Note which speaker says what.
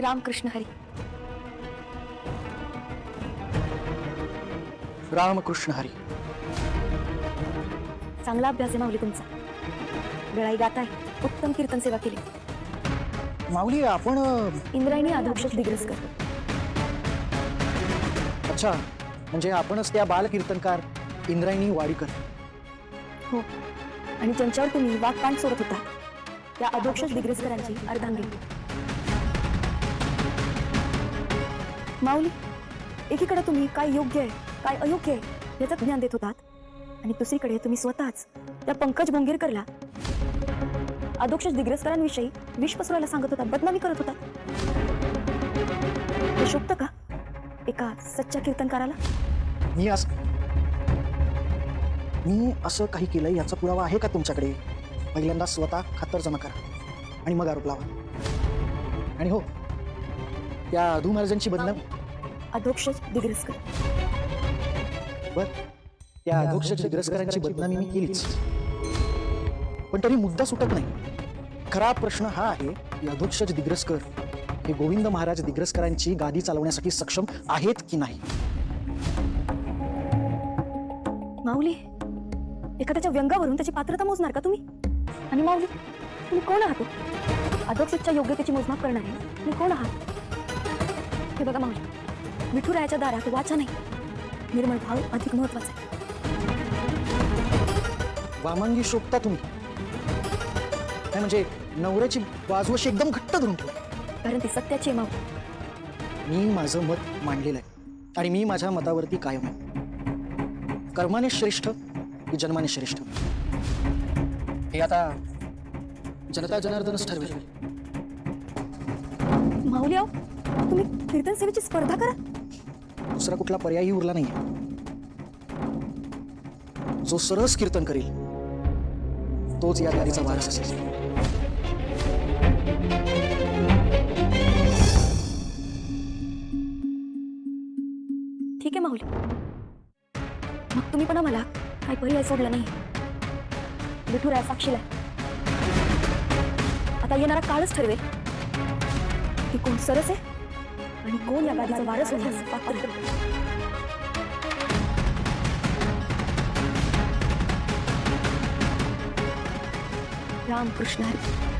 Speaker 1: रामकृष्ण हरी.
Speaker 2: रामकृष्ण हरी.
Speaker 1: चांगला अभ्यास आहे माऊली तुमचा. गळाई गाताय उत्तम कीर्तन सेवा केली.
Speaker 2: माऊली आपण अ,
Speaker 1: इंद्रायणी अधोक्षज दिग्रसकर
Speaker 2: अच्छा म्हणजे आपणच त्या बालकीर्तनकार इंद्रायणी वाडीकर.
Speaker 1: हो. आणि ज्यांच्यावर तुम्ही वाघपाण सोडत होता त्या अधोक्षज दिग्रसकरांची अर्धांगिनी. माऊली एकीकडे तुम्ही काय योग्य आहे काय अयोग्य आहे याचं ज्ञान देत होतात. आणि दुसरीकडे तुम्ही स्वतःच त्या पंकज बोंगेरकरला अधोक्ष दिग्रसकरांविषयी विष पसरवायला सांगत होता बदनामी करत होता. हे शोभत का एका सच्च्या कीर्तनकाराला?
Speaker 2: मी असं मी असं काही केलं याचा पुरावा आहे का तुमच्याकडे? पहिल्यांदा स्वतः खातर जमा करा आणि मग आरोप लावा. आणि हो त्या अधू महाराजांची बदनाम?
Speaker 1: अधोक्षज दिग्रसकर.
Speaker 2: बर. त्या अधोक्ष दिग्रसकरांची बदनामी मी केलीच. पण तरी मुद्दा सुटत नाही. खरा प्रश्न हा आहे की अधोक्षज दिग्रसकर हे गोविंद महाराज दिग्रसकरांची गादी चालवण्यासाठी सक्षम आहेत की नाही?
Speaker 1: माऊली एखाद्याच्या व्यंगावरून त्याची पात्रता मोजणार का तुम्ही? आणि माऊली तुम्ही कोण आहात? अधोक्षच्या योग्यतेची मोजमाप करणारे तुम्ही कोण आहात? हे बघा माऊली विठुरायाच्या दारात वाचा नाही. निर्मळ भाव अधिक महत्त्वाचा आहे.
Speaker 2: वामांगी शोभता तुम्ही. म्हणजे नवऱ्याची बाजू अशी एकदम घट्ट धरून ठेवा.
Speaker 1: कारण ती सत्याची आहे
Speaker 2: मी माझं मत मांडलेलं आहे. आणि मी माझ्या मतावरती कायम आहे. कर्माने श्रेष्ठ की जन्माने श्रेष्ठ. हे आता जनता जनार्दनच ठरवेल.
Speaker 1: माऊली आहो तुम्ही कीर्तन सेवेची स्पर्धा करा.
Speaker 2: दुसरा कुठला पर्यायही उरला नाहीये. जो सरस कीर्तन करेल तोच या गाडीचा वारस असेल.
Speaker 1: ठीक आहे माऊली. मग तुम्ही पण आम्हाला काही पर्याय सोडला नाही. साक्षीला. आहे. आता येणारा काळच ठरवेल. की कोण सरस आहे? आणि कोण या गाडीचं वारस होण्यास पात्र आहे. रामकृष्ण हरी